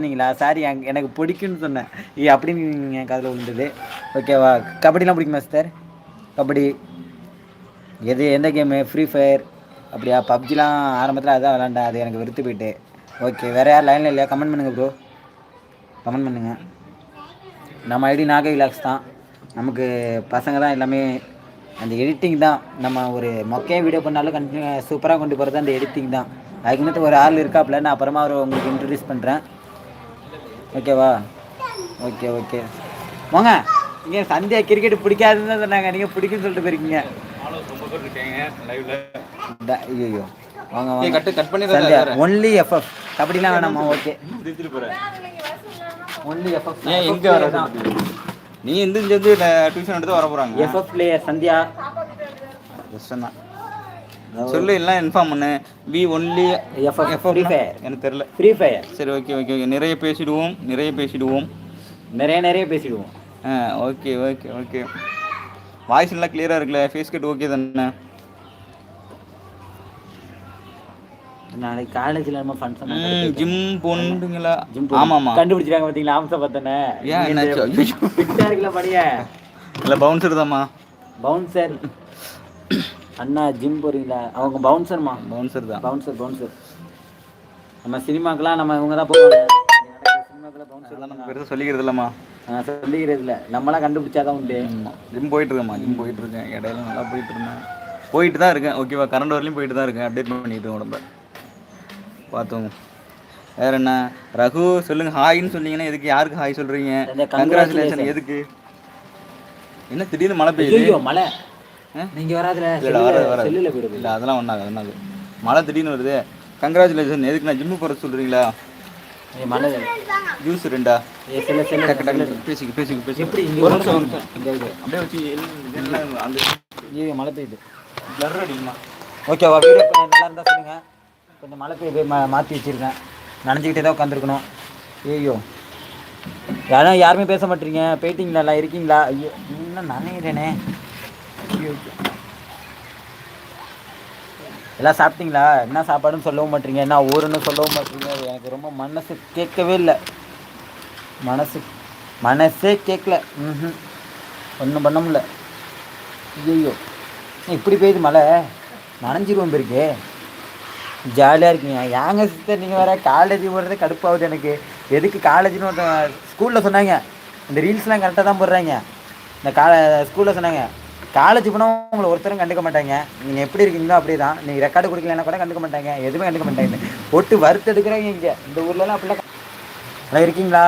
சொன்னீங்களா? சாரி எனக்கு பிடிக்கும்னு சொன்னேன். ஏ அப்படின்னு என் காதில் விழுந்தது. ஓகேவா கபடிலாம் பிடிக்குமா சார் கபடி. எது எந்த கேமு ஃப்ரீ ஃபயர் அப்படியா? பப்ஜிலாம் ஆரம்பத்தில் அதான் விளாண்டேன். அது எனக்கு வெறுத்து போயிட்டு. ஓகே வேறு யார் லைனில் இல்லையா? கமெண்ட் பண்ணுங்கள் ப்ரோ கமெண்ட் பண்ணுங்கள் நம்ம ஐடி நாகை விலாக்ஸ் தான். நமக்கு பசங்க தான் எல்லாமே அந்த எடிட்டிங் தான். நம்ம ஒரு மொக்கையாக வீடியோ பண்ணாலும் கண்டினியூ சூப்பராக கொண்டு போகிறது அந்த எடிட்டிங் தான். அதுக்கு மட்டும் ஒரு ஆள் இருக்காப்புல நான் அப்புறமா அவர் உங்களுக்கு இன்ட்ரடியூஸ் பண்ணுறேன் ஓகேவா? Okay okay. வாங்க. இங்கே சந்தியா கிரிக்கெட் பிடிக்காதுன்னு தான் சொன்னாங்க. நீங்கள் பிடிக்குன்னு சொல்லிட்டு போயிருக்கீங்க. ஐயோ வாங்க வாங்க. கட்டு கட் பண்ணி சந்தியா ஒன்லி எஃப்எஃப் கபடிலாம் வேணாமா ஓகே. ஒன்லி எஃப்எஃப் ஏன் எங்க வர நீ எந்த சேர்ந்து டியூஷன் எடுத்து வர போறாங்க? FF player Sandhya. கஷ்டம் தான். சொல்லு எல்லாம் இன்ஃபார்ம் பண்ணு. We only FF free fire எனக்கு தெரியல. ஃப்ரீ ஃபயர் சரி ஓகே ஓகே ஓகே நிறைய பேசிடுவோம் நிறைய பேசிடுவோம். நிறைய நிறைய பேசிடுவோம். ஆ ஓகே ஓகே ஓகே வாய்ஸ் எல்லாம் கிளியராக இருக்குல்ல? ஃபேஸ் கட் ஓகே தானே? நாளைக்கு காலேஜில் நம்ம ஃபங்க்ஷன் ஜிம் போண்டுங்களா ஜிம் ஆமாம் ஆமாம் கண்டுபிடிச்சிருக்காங்க பார்த்தீங்களா ஆம்சா பார்த்தனே ஏன் என்னாச்சு? ஐயோ. ஃபிட்டா இருக்குல்ல படிய? இல்லை பவுன்சர் தாம்மா. பவுன்சர் அண்ணா ஜிம் போறீங்களா? அவங்க பவுன்சர்மா பவுன்சர் தான். பவுன்சர் பவுன்சர் நம்ம சினிமாக்கெல்லாம் நம்ம இவங்க தான் போவாங்க. சினிமாக்கெல்லாம் பவுன்சர் அதெல்லாம் நம்ம பெருசாக சொல்லிக்கிறது இல்லைம்மா சொல்லிக்கிறது இல்லை நம்மளாம் கண்டுபிடிச்சாதான் உண்டு. ஜிம் போயிட்டு இருக்கேம்மா ஜிம் போயிட்டு இருக்கேன் இடையில நல்லா போயிட்டு இருந்தேன் போயிட்டு தான் இருக்கேன். ஓகேவா கரண்ட் வரலையும் போயிட்டு தான் இருக்கேன். அப்டேட் பண்ணிட்டு உடம்ப. பார்த்தோம் வேற என்ன? ரகு சொல்லுங்க. ஹாய்ன்னு சொன்னீங்கன்னா எதுக்கு? யாருக்கு ஹாய் சொல்றீங்க? கங்க்ராச்சுலேஷன் எதுக்கு? என்ன திடீர்னு மழை பெய்யுது? ஐயோ மலை ஆ? நீங்க வராதுல இல்லடா வராது வராது. செல்லுல போயிடுது. இல்லை அதெல்லாம் ஒன்றாது ஒன்றாது மழை திடீர்னு வருது. கங்க்ராச்சுலேஷன் எதுக்கு நான் ஜிம்மு போகிற சொல்கிறீங்களா மலை ஜூஸ் ரெண்டா? ஏய், செல்ல செல்ல டக்கு டக்கு பேசிக்க பேசிக்க பேசிக்க. எப்படி இங்க ஒரு நிமிஷம். அப்படியே வச்சு அந்த மழை பெய்யுது. பிளர் அடிக்குமா? ஓகேவா வீடியோ நல்லா இருந்தால் சொல்லுங்க. கொஞ்சம் மழை பெய்ய மா மாற்றி வச்சிருக்கேன். நனைஞ்சிக்கிட்டே தான் உட்காந்துருக்கணும். ஐயோ யாரும் யாருமே பேச மாட்டீங்க. போயிட்டீங்களா இருக்கீங்களா? ஐயோ இன்னும் ஐயோ எல்லாம் சாப்பிட்டீங்களா? என்ன சாப்பாடுன்னு சொல்லவும் மாட்டீங்க. என்ன ஊருன்னு சொல்லவும் மாட்டீங்க. எனக்கு ரொம்ப மனசு கேட்கவே இல்லை. மனசு மனசே கேட்கல. ம் ஒன்றும் பண்ண முடில ஐயோ இப்படி பெய்யுது மழை. நனைஞ்சிருவோம் பேருக்கு ஜாலியாக இருக்கீங்க. ஏங்க சிஸ்டர் நீங்கள் வர காலேஜ் போடுறதே கடுப்பாகுது எனக்கு. எதுக்கு காலேஜ்னு ஒருத்தன் ஸ்கூலில் சொன்னாங்க. இந்த ரீல்ஸ்லாம் கரெக்டாக தான் போடுறாங்க. இந்த கா ஸ்கூலில் சொன்னாங்க. காலேஜ் போனால் உங்களை ஒருத்தரும் கண்டுக்க மாட்டாங்க. நீங்கள் எப்படி இருக்கீங்களோ அப்படியே தான் நீங்கள் ரெக்கார்டு கொடுக்கலன்னா கூட கண்டுக்க மாட்டாங்க. எதுவுமே கண்டுக்க மாட்டாங்க. போட்டு வறுத்து எடுக்கிறாங்க இங்கே. இந்த ஊர்லலாம் அப்படிலாம் நல்லா இருக்கீங்களா?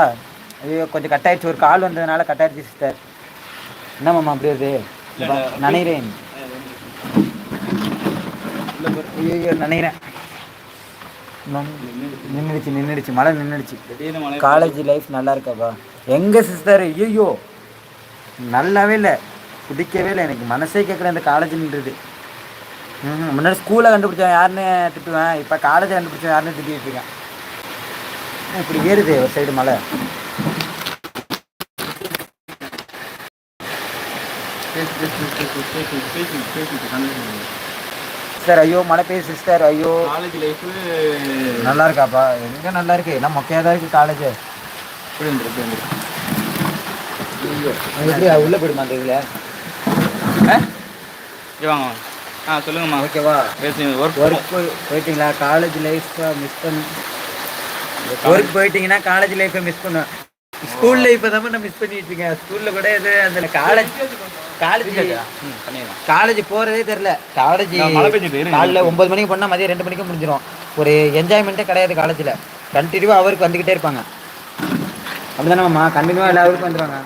ஐயோ கொஞ்சம் கட் ஆயிடுச்சு ஒரு கால் வந்ததுனால கட் ஆயிடுச்சு சிஸ்டர் என்ன மாமா அப்படி வருது? நினைக்கிறேன். ஐயோ நினைக்கிறேன். நின்றுடுச்சு நின்றுடுச்சு மழை நின்றுடுச்சு காலேஜ் லைஃப் நல்லா இருக்காப்பா எங்க சிஸ்டர் ஐயோ நல்லாவே இல்லை. பிடிக்கவே இல்லை எனக்கு மனசே கேட்கல இந்த காலேஜ்ன்றது. ம் முன்னாடி ஸ்கூலில் கண்டுபிடிச்சவன் யாருன்னு திட்டுவேன் இப்போ காலேஜ் கண்டுபிடிச்சவன் யாருன்னு திட்டிகிட்டு இருக்கேன். இப்படி ஏறுது ஒரு சைடு பேசி சிஸ்டர் ஐயோ மழை பெய்யுது சிஸ்டர் ஐயோ. காலேஜ் லைஃப் நல்லா இருக்காப்பா? எங்க நல்லா இருக்கு? எல்லாம் மொக்கையாக தான் இருக்கு காலேஜ் ஐயோ எப்படி உள்ள போயிடுமா அந்த இதில்? சரி வாங்க. ஆ சொல்லுங்கம்மா. ஓகேவா? பேசி ஒர்க் ஒர்க் போய் போயிட்டீங்களா? காலேஜ் லைஃப்பை மிஸ் பண்ணி ஒர்க் போயிட்டீங்கன்னா காலேஜ் லைஃப்பை மிஸ் பண்ணுவேன் ஸ்கூல் லைஃப்பை தான் நான் மிஸ் பண்ணிட்டு இருக்கேன். ஸ்கூலில் கூட இது அந்த காலேஜ் காலேஜ் பண்ணிடலாம். காலேஜ் போகிறதே தெரில காலேஜ். காலைல ஒம்பது மணிக்கு போனால் மதியம் ரெண்டு மணிக்கு முடிஞ்சிடும் ஒரு என்ஜாய்மெண்ட்டே கிடையாது காலேஜில் கண்டினியூவாக அவருக்கு வந்துக்கிட்டே இருப்பாங்க. அப்படிதானேம்மா? கண்டினியூவாக எல்லா ஊருக்கும் வந்துடுவாங்க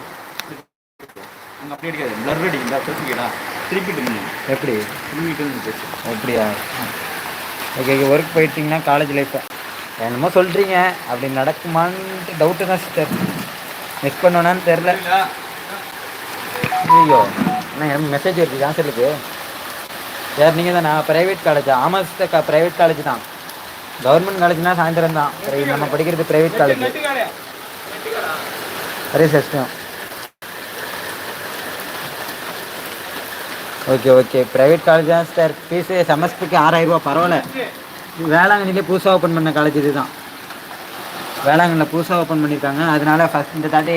அங்கே அப்படி அடிக்காது. பிளர் அடிக்குதா பேசிக்கடா திருப்பிட்டு இருந்தேன் எப்படி? திரும்பிட்டு இருந்து பேசு. அப்படியா? ஓகே ஓகே ஒர்க் போயிட்டீங்கன்னா காலேஜ் லைஃப்பை என்னமோ சொல்கிறீங்க அப்படி நடக்குமான்ட்டு டவுட்டு தான் சிஸ்டர் மிஸ் பண்ணுவேனான்னு தெரில ஐயோ அண்ணா எனக்கு மெசேஜ் வருது. ஆன்சருக்கு யார் நீங்கள் தானா? ப்ரைவேட் காலேஜா ஆமாம் சிஸ்டர் ப்ரைவேட் காலேஜ் தான். கவர்மெண்ட் காலேஜ்னா சாயந்தரம் தான். நம்ம படிக்கிறது private college array system okay okay. Private college தான் சார் ஃபீஸு செமஸ்டருக்கு ஆறாயிரம் ரூபாய் பரவாயில்ல. வேளாங்கண்ணிலே புதுசாக ஓப்பன் பண்ண காலேஜ் இதுதான். வேளாங்கண்ணில் புதுசாக ஓப்பன் பண்ணியிருக்காங்க அதனால ஃபஸ்ட் இந்த தாட்டி